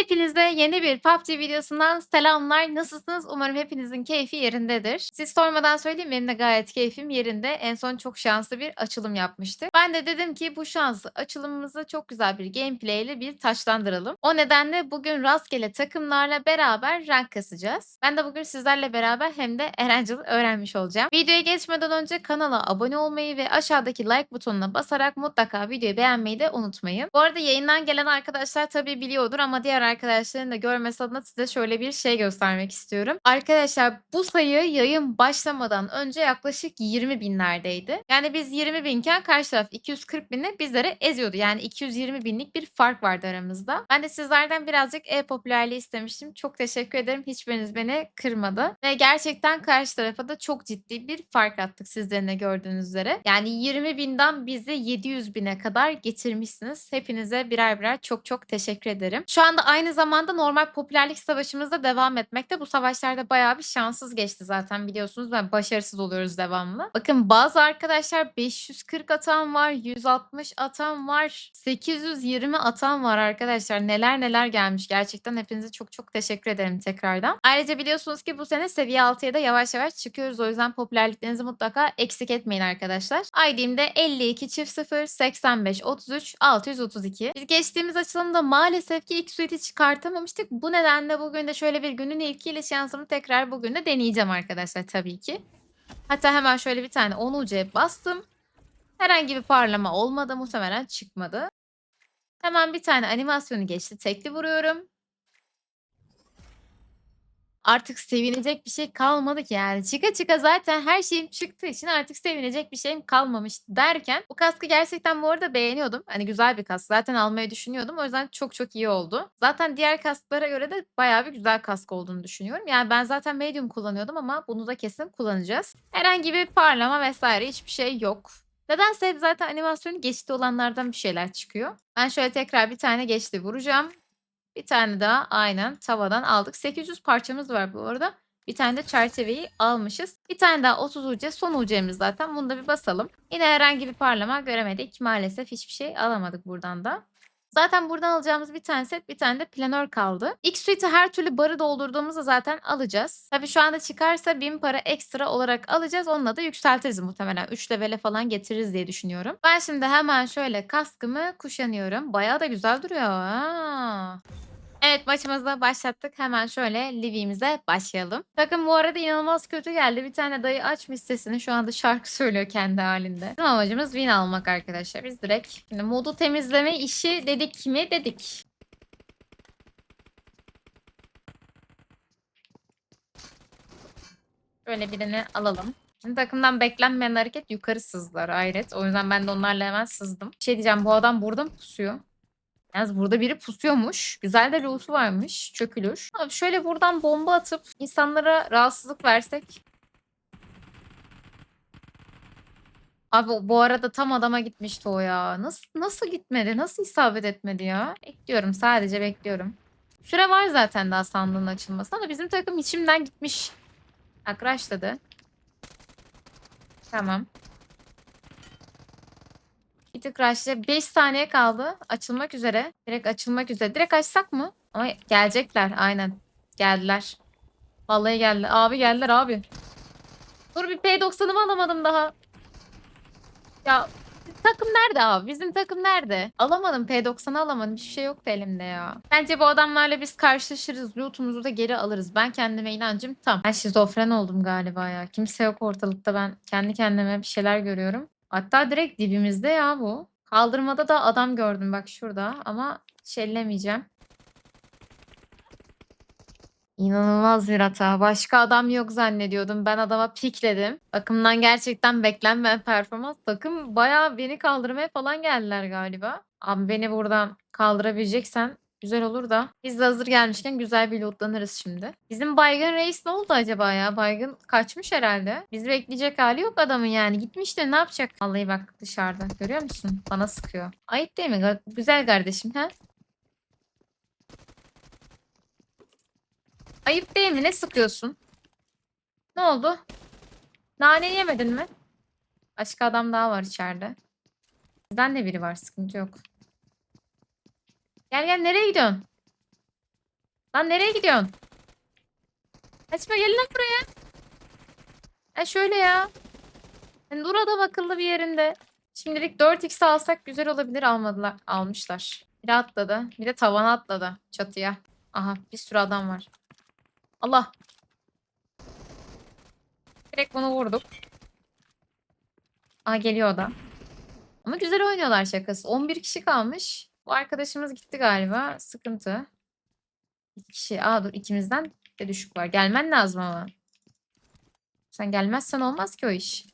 Hepinize yeni bir PUBG videosundan selamlar. Nasılsınız? Umarım hepinizin keyfi yerindedir. Siz sormadan söyleyeyim benim de gayet keyfim yerinde. En son çok şanslı bir açılım yapmıştık. Ben de dedim ki bu şanslı açılımımızı çok güzel bir gameplay ile bir taşlandıralım. O nedenle bugün rastgele takımlarla beraber rank kasacağız. Ben de bugün sizlerle beraber hem de Erencil öğrenmiş olacağım. Videoya geçmeden önce kanala abone olmayı ve aşağıdaki like butonuna basarak mutlaka videoyu beğenmeyi de unutmayın. Bu arada yayından gelen arkadaşlar tabii biliyordur ama diğer arkadaşların da görmesi adına size şöyle bir şey göstermek istiyorum. Arkadaşlar bu sayı yayın başlamadan önce yaklaşık 20 binlerdeydi. Yani biz 20 binken karşı taraf 240 binle bizleri eziyordu. Yani 220 binlik bir fark vardı aramızda. Ben de sizlerden birazcık e-popülerliği istemiştim. Çok teşekkür ederim. Hiçbiriniz beni kırmadı. Ve gerçekten karşı tarafa da çok ciddi bir fark attık sizlerin de gördüğünüz üzere. Yani 20 binden bizi 700 bine kadar getirmişsiniz. Hepinize birer birer çok çok teşekkür ederim. Şu anda aynı zamanda normal popülerlik savaşımız da devam etmekte. Bu savaşlarda bayağı bir şanssız geçti zaten biliyorsunuz ve başarısız oluyoruz devamlı. Bakın bazı arkadaşlar 540 atan var, 160 atan var, 820 atan var arkadaşlar. Neler neler gelmiş. Gerçekten hepinize çok çok teşekkür ederim tekrardan. Ayrıca biliyorsunuz ki bu sene seviye 6'ya da yavaş yavaş çıkıyoruz. O yüzden popülerliklerinizi mutlaka eksik etmeyin arkadaşlar. ID'imde 52 çift 0 85 33 632. Biz geçtiğimiz açılımda maalesef ki ilk suite'i çıkartamamıştık. Bu nedenle bugün de şöyle bir günün ilkiyle şansımı tekrar bugün de deneyeceğim arkadaşlar tabii ki. Hatta hemen şöyle bir tane 10 ucuya bastım. Herhangi bir parlama olmadı. Muhtemelen çıkmadı. Hemen bir tane animasyonu geçti. Tekli vuruyorum. Artık sevinecek bir şey kalmadı ki yani. Çıka çıka zaten her şeyim çıktığı için artık sevinecek bir şeyim kalmamış derken bu kaskı gerçekten bu arada beğeniyordum. Hani güzel bir kask. Zaten almayı düşünüyordum. O yüzden çok çok iyi oldu. Zaten diğer kasklara göre de bayağı bir güzel kask olduğunu düşünüyorum. Yani ben zaten medium kullanıyordum ama bunu da kesin kullanacağız. Herhangi bir parlama vesaire hiçbir şey yok. Nedense zaten animasyonu geçti olanlardan bir şeyler çıkıyor. Ben şöyle tekrar bir tane geçti vuracağım. Bir tane daha aynen tavadan aldık. 800 parçamız var bu arada. Bir tane de çerçeveyi almışız. Bir tane daha 30 ucu son ucumuz zaten. Bunu da bir basalım. Yine herhangi bir parlama göremedik. Maalesef hiçbir şey alamadık buradan da. Zaten buradan alacağımız bir tane set bir tane de planör kaldı. İlk suite'i her türlü barı doldurduğumuzda zaten alacağız. Tabi şu anda çıkarsa 1000 para ekstra olarak alacağız. Onunla da yükseltiriz muhtemelen. 3 levele falan getiririz diye düşünüyorum. Ben şimdi hemen şöyle kaskımı kuşanıyorum. Bayağı da güzel duruyor. Ha. Evet maçımızı başlattık. Hemen şöyle Livy'mize başlayalım. Takım bu arada inanılmaz kötü geldi. Bir tane dayı açmış sesini. Şu anda şarkı söylüyor kendi halinde. Bizim amacımız win almak arkadaşlar. Biz direkt şimdi modu temizleme işi dedik mi dedik. Şöyle birini alalım. Şimdi takımdan beklenmeyen hareket yukarı sızdılar hayret. O yüzden ben de onlarla hemen sızdım. Bir şey diyeceğim bu adam burada mı pusuyor? Yalnız burada biri pusuyormuş. Güzel de loot'u varmış. Çökülür. Abi şöyle buradan bomba atıp insanlara rahatsızlık versek. Abi bu arada tam adama gitmişti o ya. Nasıl nasıl gitmedi? Nasıl isabet etmedi ya? Bekliyorum sadece bekliyorum. Süre var zaten daha sandığın açılmasına ama bizim takım içimden gitmiş. Akraşladı. Tamam. Bir tık rush'la 5 saniye kaldı. Açılmak üzere. Direkt açılmak üzere. Direkt açsak mı? Ama gelecekler. Aynen. Geldiler. Vallahi geldi. Abi geldiler abi. Dur bir P90'ımı alamadım daha. Ya takım nerede abi? Bizim takım nerede? Alamadım P90'ı alamadım. Hiçbir şey yoktu elimde ya. Bence bu adamlarla biz karşılaşırız. Loot'umuzu da geri alırız. Ben kendime inancım tam. Ben şizofren oldum galiba ya. Kimse yok ortalıkta. Ben kendi kendime bir şeyler görüyorum. Hatta direkt dibimizde ya bu. Kaldırmada da adam gördüm bak şurada ama şellemeyeceğim. İnanılmaz bir hata. Başka adam yok zannediyordum. Ben adama pikledim. Takımdan gerçekten beklenmeyen performans. Takım bayağı beni kaldırmaya falan geldiler galiba. Abi beni buradan kaldırabileceksen güzel olur da. Biz de hazır gelmişken güzel bir lootlanırız şimdi. Bizim Baygın Reis ne oldu acaba ya? Baygın kaçmış herhalde. Bizi bekleyecek hali yok adamın yani. Gitmiş de ne yapacak? Vallahi bak dışarıda. Görüyor musun? Bana sıkıyor. Ayıp değil mi? Güzel kardeşim ha? Ayıp değil mi? Ne sıkıyorsun? Ne oldu? Nane yemedin mi? Başka adam daha var içeride. Bizden de biri var. Sıkıntı yok. Gel gel nereye gidiyorsun? Lan nereye gidiyorsun? Kaçma gelin lan buraya. Ha şöyle ya. Yani dur adam bir yerinde. Şimdilik 4x alsak güzel olabilir almadılar. Almışlar. Biri atladı. Bir de tavana atladı çatıya. Aha bir sürü adam var. Allah. Direkt bunu vurduk. Aa geliyor o da. Ama güzel oynuyorlar şakası. 11 kişi kalmış. Bu arkadaşımız gitti galiba. Sıkıntı. İki kişi. Aa dur ikimizden de düşük var. Gelmen lazım ama. Sen gelmezsen olmaz ki o iş.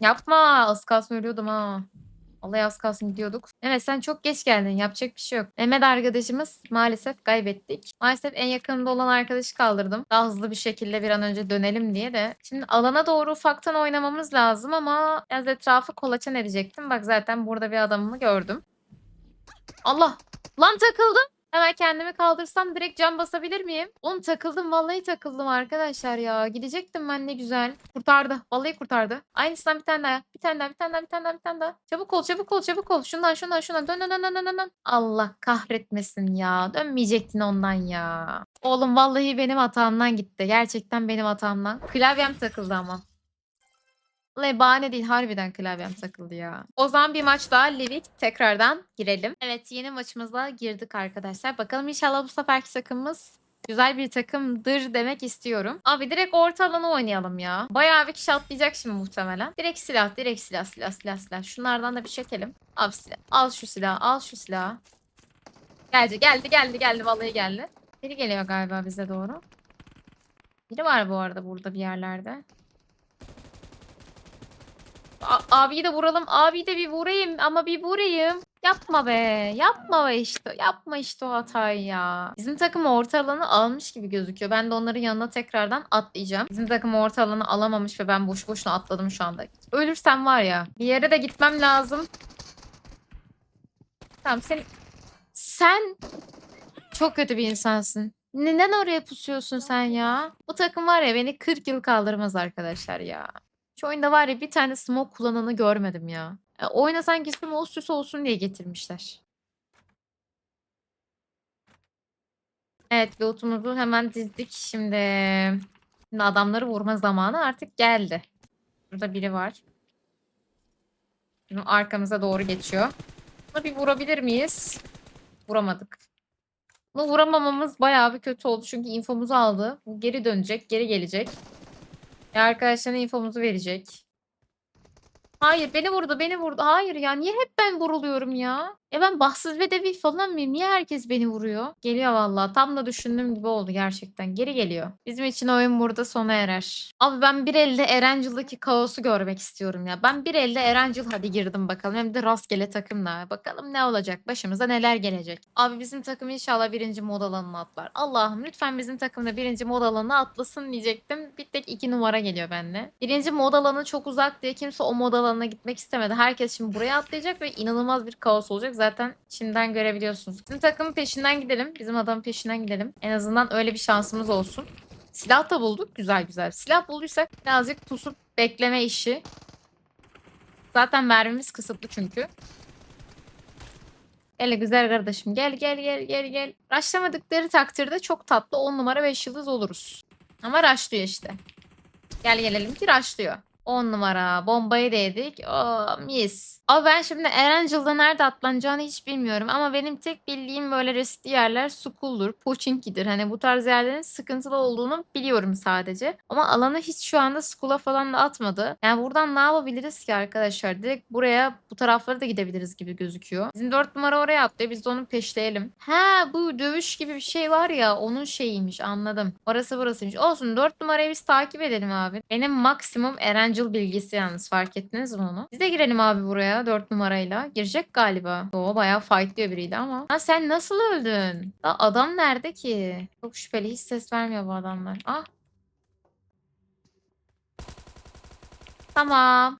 Yapma. Az kalsın ölüyordum ha. Vallahi az kalsın gidiyorduk. Evet sen çok geç geldin. Yapacak bir şey yok. Mehmet arkadaşımız maalesef kaybettik. Maalesef en yakınında olan arkadaşı kaldırdım. Daha hızlı bir şekilde bir an önce dönelim diye de. Şimdi alana doğru ufaktan oynamamız lazım ama biraz etrafı kolaçan edecektim. Bak zaten burada bir adamımı gördüm. Allah! Lan takıldım. Hemen kendimi kaldırsam direkt cam basabilir miyim? Oğlum takıldım vallahi takıldım arkadaşlar ya. Gidecektim ben ne güzel. Kurtardı. Vallahi kurtardı. Aynısından bir tane daha. Bir tane daha bir tane daha bir tane daha bir tane daha. Çabuk ol çabuk ol çabuk ol. Şundan şundan şundan. Dön dön dön dön dön, dön. Allah kahretmesin ya. Dönmeyecektin ondan ya. Oğlum vallahi benim hatamdan gitti. Gerçekten benim hatamdan. Klavyem takıldı ama. Vallahi bahane değil harbiden klavyem takıldı ya. O zaman bir maç daha Livik tekrardan girelim. Evet yeni maçımıza girdik arkadaşlar. Bakalım inşallah bu seferki takımımız güzel bir takımdır demek istiyorum. Abi direkt orta alanı oynayalım ya. Bayağı bir kişi atlayacak şimdi muhtemelen. Direkt silah, direkt silah, silah, silah, silah. Şunlardan da bir çekelim. Al silah. Al şu silahı, al şu silahı. Geldi, geldi, geldi, geldi. Vallahi geldi. Biri geliyor galiba bize doğru. Biri var bu arada burada bir yerlerde. A- abiyi de vuralım. Abiyi de bir vurayım ama bir vurayım. Yapma be. Yapma be işte. Yapma işte o hatayı ya. Bizim takım orta alanı almış gibi gözüküyor. Ben de onların yanına tekrardan atlayacağım. Bizim takım orta alanı alamamış ve ben boş boşuna atladım şu anda. Ölürsem var ya. Bir yere de gitmem lazım. Tamam sen... Sen çok kötü bir insansın. Neden oraya pusuyorsun sen ya? Bu takım var ya beni 40 yıl kaldırmaz arkadaşlar ya. Şu oyunda var ya bir tane smoke kullananı görmedim ya. E, oyuna sanki smoke süs olsun diye getirmişler. Evet lootumuzu hemen dizdik. Şimdi, şimdi adamları vurma zamanı artık geldi. Burada biri var. Şimdi arkamıza doğru geçiyor. Buna bir vurabilir miyiz? Vuramadık. Bunu vuramamamız bayağı bir kötü oldu. Çünkü infomuzu aldı. Bu geri dönecek, geri gelecek. Ve arkadaşlarına infomuzu verecek. Hayır beni vurdu beni vurdu. Hayır ya niye hep ben vuruluyorum ya? Ya ben bahtsız bedevi falan mıyım? Niye herkes beni vuruyor? Geliyor vallahi. Tam da düşündüğüm gibi oldu gerçekten. Geri geliyor. Bizim için oyun burada sona erer. Abi ben bir elde Erangel'daki kaosu görmek istiyorum ya. Ben bir elde Erangel hadi girdim bakalım. Hem de rastgele takımla. Bakalım ne olacak? Başımıza neler gelecek? Abi bizim takım inşallah birinci mod alanına atlar. Allah'ım lütfen bizim takımda birinci mod alanına atlasın diyecektim. Bir tek iki numara geliyor bende. Birinci mod alanı çok uzak diye kimse o mod alanına gitmek istemedi. Herkes şimdi buraya atlayacak ve inanılmaz bir kaos olacak. Zaten şimdiden görebiliyorsunuz. Bizim takımın peşinden gidelim. Bizim adamın peşinden gidelim. En azından öyle bir şansımız olsun. Silah da bulduk. Güzel güzel. Silah bulduysak birazcık pusup bekleme işi. Zaten mermimiz kısıtlı çünkü. Gel güzel kardeşim. Gel gel gel gel gel. Raşlamadıkları takdirde çok tatlı 10 numara 5 yıldız oluruz. Ama raşlıyor işte. Gel gelelim ki raşlıyor. 10 numara. Bombayı da yedik. Oo, mis. Ama ben şimdi Erangel'da nerede atlanacağını hiç bilmiyorum. Ama benim tek bildiğim böyle riskli yerler Skull'dur, Pochinki'dir. Hani bu tarz yerlerin sıkıntılı olduğunu biliyorum sadece. Ama alanı hiç şu anda Skull'a falan da atmadı. Yani buradan ne yapabiliriz ki arkadaşlar? Direkt buraya bu taraflara da gidebiliriz gibi gözüküyor. Bizim 4 numara oraya atlıyor. Biz de onu peşleyelim. Ha bu dövüş gibi bir şey var ya onun şeyiymiş anladım. Orası burasıymış. Olsun 4 numarayı biz takip edelim abi. Benim maksimum Erangel bilgisi yalnız fark ettiniz mi onu? Biz de girelim abi buraya 4 numarayla. Girecek galiba. O bayağı fightlıyor biriyle ama. Ha sen nasıl öldün? Ya adam nerede ki? Çok şüpheli hiç ses vermiyor bu adamlar. Ah. Tamam.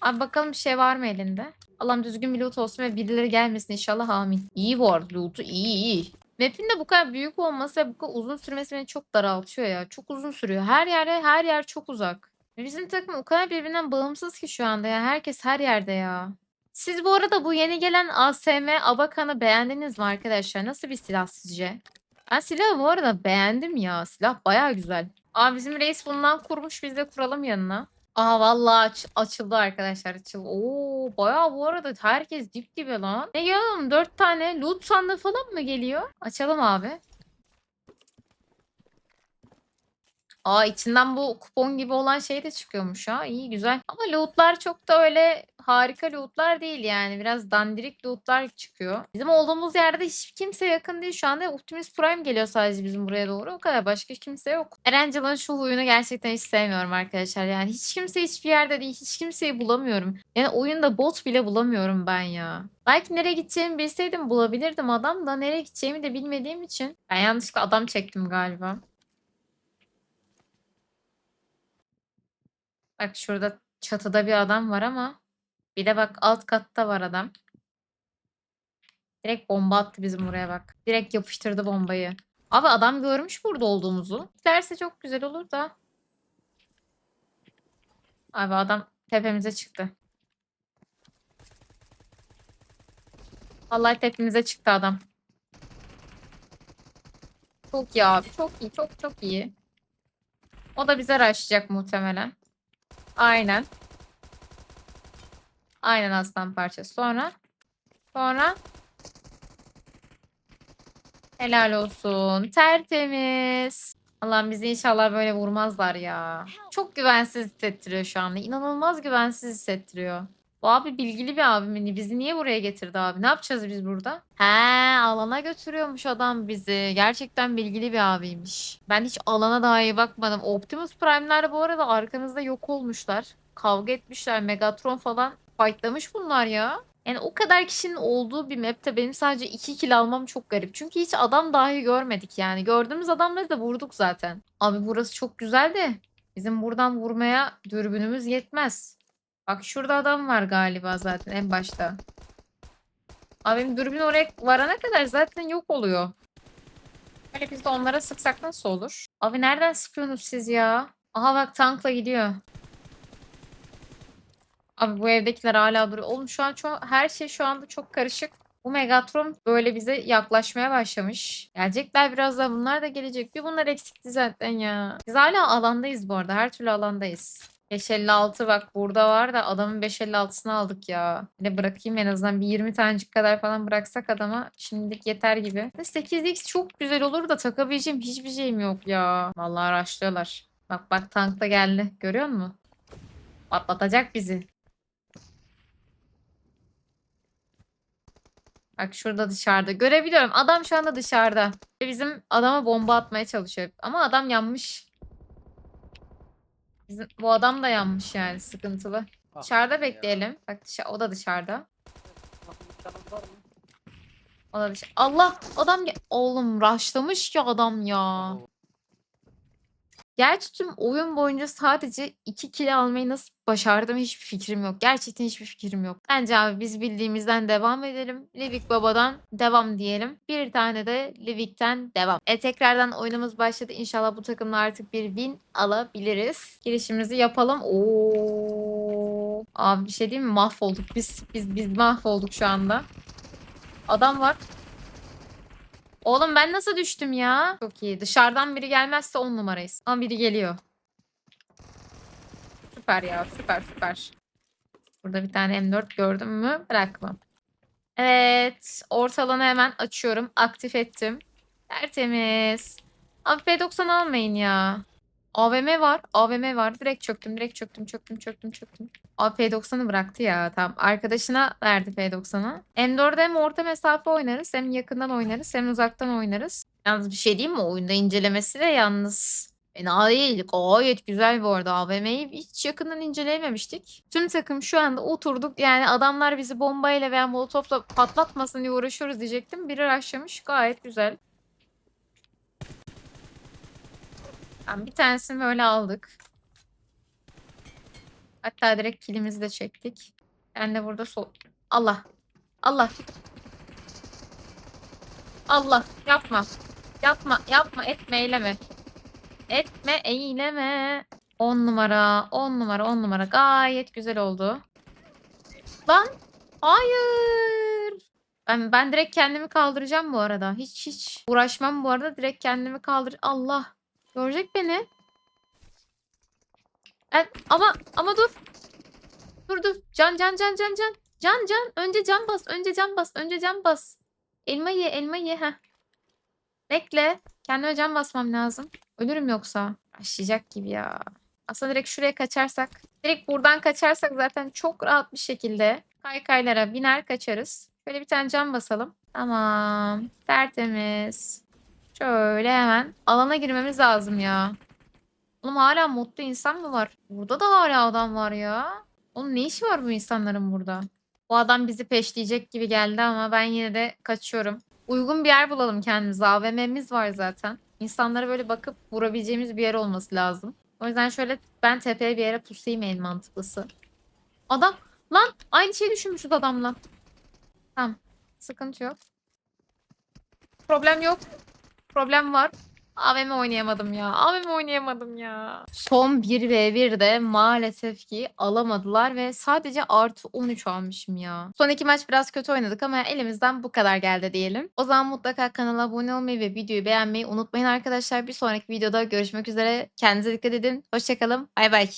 Abi bakalım bir şey var mı elinde? Allah'ım düzgün bir loot olsun ve birileri gelmesin inşallah amin. İyi bu loot'u iyi iyi. Map'in de bu kadar büyük olması ve bu kadar uzun sürmesi beni çok daraltıyor ya. Çok uzun sürüyor. Her yere her yer çok uzak. Bizim takım o kadar birbirinden bağımsız ki şu anda ya. Herkes her yerde ya. Siz bu arada bu yeni gelen ASM Abakan'ı beğendiniz mi arkadaşlar? Nasıl bir silah sizce? Ben silahı bu arada beğendim ya. Silah baya güzel. Aa bizim reis bundan kurmuş biz de kuralım yanına. Aa vallahi aç- açıldı arkadaşlar açıldı. Oo bayağı bu arada herkes dip dibe lan. Ne geliyor? Dört tane loot sandığı falan mı geliyor? Açalım abi. Aa içinden bu kupon gibi olan şey de çıkıyormuş ha. İyi güzel. Ama lootlar çok da öyle harika lootlar değil yani. Biraz dandirik lootlar çıkıyor. Bizim olduğumuz yerde hiç kimse yakın değil. Şu anda Optimus Prime geliyor sadece bizim buraya doğru. O kadar başka kimse yok. Erangel'ın şu huyunu gerçekten hiç sevmiyorum arkadaşlar. Yani hiç kimse hiçbir yerde değil. Hiç kimseyi bulamıyorum. Yani oyunda bot bile bulamıyorum ben ya. Belki nereye gideceğimi bilseydim bulabilirdim adam da nereye gideceğimi de bilmediğim için. Ben yanlışlıkla adam çektim galiba. Bak şurada çatıda bir adam var ama bir de bak alt katta var adam. Direkt bomba attı bizim buraya bak. Direkt yapıştırdı bombayı. Abi adam görmüş burada olduğumuzu. Giderse çok güzel olur da. Abi adam tepemize çıktı. Vallahi tepemize çıktı adam. Çok iyi abi. Çok iyi. Çok çok iyi. O da bize rushlayacak muhtemelen. Aynen. Aynen aslan parçası. Sonra. Sonra. Helal olsun. Tertemiz. Allah'ım bizi inşallah böyle vurmazlar ya. Çok güvensiz hissettiriyor şu anda. İnanılmaz güvensiz hissettiriyor. Bu abi bilgili bir abim. Bizi niye buraya getirdi abi? Ne yapacağız biz burada? He alana götürüyormuş adam bizi. Gerçekten bilgili bir abiymiş. Ben hiç alana dahi bakmadım. Optimus Prime'ler bu arada arkanızda yok olmuşlar. Kavga etmişler. Megatron falan fightlamış bunlar ya. Yani o kadar kişinin olduğu bir map'te benim sadece 2 kill almam çok garip. Çünkü hiç adam dahi görmedik yani. Gördüğümüz adamları da vurduk zaten. Abi burası çok güzel de bizim buradan vurmaya dürbünümüz yetmez. Bak şurada adam var galiba zaten en başta. Abim dürbün oraya varana kadar zaten yok oluyor. Böyle biz de onlara sıksak nasıl olur? Abi nereden sıkıyorsunuz siz ya? Aha bak tankla gidiyor. Abi bu evdekiler hala duruyor. Oğlum şu an çok, her şey şu anda çok karışık. Bu Megatron böyle bize yaklaşmaya başlamış. Gelecekler birazdan bunlar da gelecek. Bir bunlar eksikti zaten ya. Biz hala alandayız bu arada. Her türlü alandayız. 556 bak burada var da adamın 556'sını aldık ya. De bırakayım en azından bir 20 tanecik kadar falan bıraksak adama şimdilik yeter gibi. 8x çok güzel olur da takabileceğim hiçbir şeyim yok ya. Vallahi araştırıyorlar. Bak bak tank da geldi. Görüyor musun? Patlatacak bizi. Bak şurada dışarıda. Görebiliyorum. Adam şu anda dışarıda. Ve bizim adama bomba atmaya çalışıyor. Ama adam yanmış. Bizim, bu adam da yanmış yani sıkıntılı. Ah, Dışarıda bekleyelim. Bak dışa- o da dışarıda. O da dışarı. Allah adam ge- oğlum rushlamış ya adam ya. Gerçi tüm oyun boyunca sadece 2 kill almayı nasıl başardım hiçbir fikrim yok. Gerçekten hiçbir fikrim yok. Bence abi biz bildiğimizden devam edelim. Livik Baba'dan devam diyelim. Bir tane de Livik'ten devam. E tekrardan oyunumuz başladı. İnşallah bu takımla artık bir win alabiliriz. Girişimizi yapalım. Oo. Abi bir şey diyeyim mi? Mahvolduk. Biz biz biz mahvolduk şu anda. Adam var. Oğlum ben nasıl düştüm ya? Çok iyi. Dışarıdan biri gelmezse on numarayız. Ama biri geliyor. Süper ya. Süper süper. Burada bir tane M4 gördüm mü? Bırakmam. Evet. Ortalanı hemen açıyorum. Aktif ettim. Tertemiz. Abi P90 almayın ya. AVM var. AVM var. Direkt çöktüm. Direkt çöktüm. Çöktüm. Çöktüm. Çöktüm. Abi P90'ı bıraktı ya. Tamam. Arkadaşına verdi P90'ı. M4'de hem orta mesafe oynarız. Hem yakından oynarız. Hem uzaktan oynarız. Yalnız bir şey diyeyim mi? Oyunda incelemesi de yalnız fena değil. Gayet güzel bu arada. AVM'yi hiç yakından inceleyememiştik. Tüm takım şu anda oturduk. Yani adamlar bizi bombayla veya molotofla patlatmasın diye uğraşıyoruz diyecektim. Biri rushlamış. Gayet güzel. Tamam, bir tanesini böyle aldık. Hatta direkt kilimizi de çektik. Ben de burada sol... Allah. Allah. Allah. Yapma. Yapma. Yapma. Etme eyleme. Etme eyleme. 10 numara. 10 numara. 10 numara. Gayet güzel oldu. Lan. Hayır. Ben, ben direkt kendimi kaldıracağım bu arada. Hiç hiç uğraşmam bu arada. Direkt kendimi kaldır. Allah. Görecek beni. E, ama ama dur. Dur dur. Can can can can can. Can can. Önce can bas. Önce can bas. Önce can bas. Elma ye. Elma ye. Heh. Bekle. Kendime can basmam lazım. Ölürüm yoksa. Başlayacak gibi ya. Aslında direkt şuraya kaçarsak. Direkt buradan kaçarsak zaten çok rahat bir şekilde kaykaylara biner kaçarız. Şöyle bir tane cam basalım. Tamam. Tertemiz. Şöyle hemen alana girmemiz lazım ya. Oğlum hala mutlu insan mı var? Burada da hala adam var ya. Oğlum ne işi var bu insanların burada? Bu adam bizi peşleyecek gibi geldi ama ben yine de kaçıyorum. Uygun bir yer bulalım kendimize. AVM'miz var zaten. İnsanlara böyle bakıp vurabileceğimiz bir yer olması lazım. O yüzden şöyle ben tepeye bir yere pusayım en mantıklısı. Adam lan aynı şeyi düşünmüşüz adamla. Tamam. Sıkıntı yok. Problem yok. Problem var. AVM oynayamadım ya. AVM oynayamadım ya. Son 1v1'de maalesef ki alamadılar ve sadece artı 13 almışım ya. Son iki maç biraz kötü oynadık ama elimizden bu kadar geldi diyelim. O zaman mutlaka kanala abone olmayı ve videoyu beğenmeyi unutmayın arkadaşlar. Bir sonraki videoda görüşmek üzere. Kendinize dikkat edin. Hoşçakalın. Bay bay.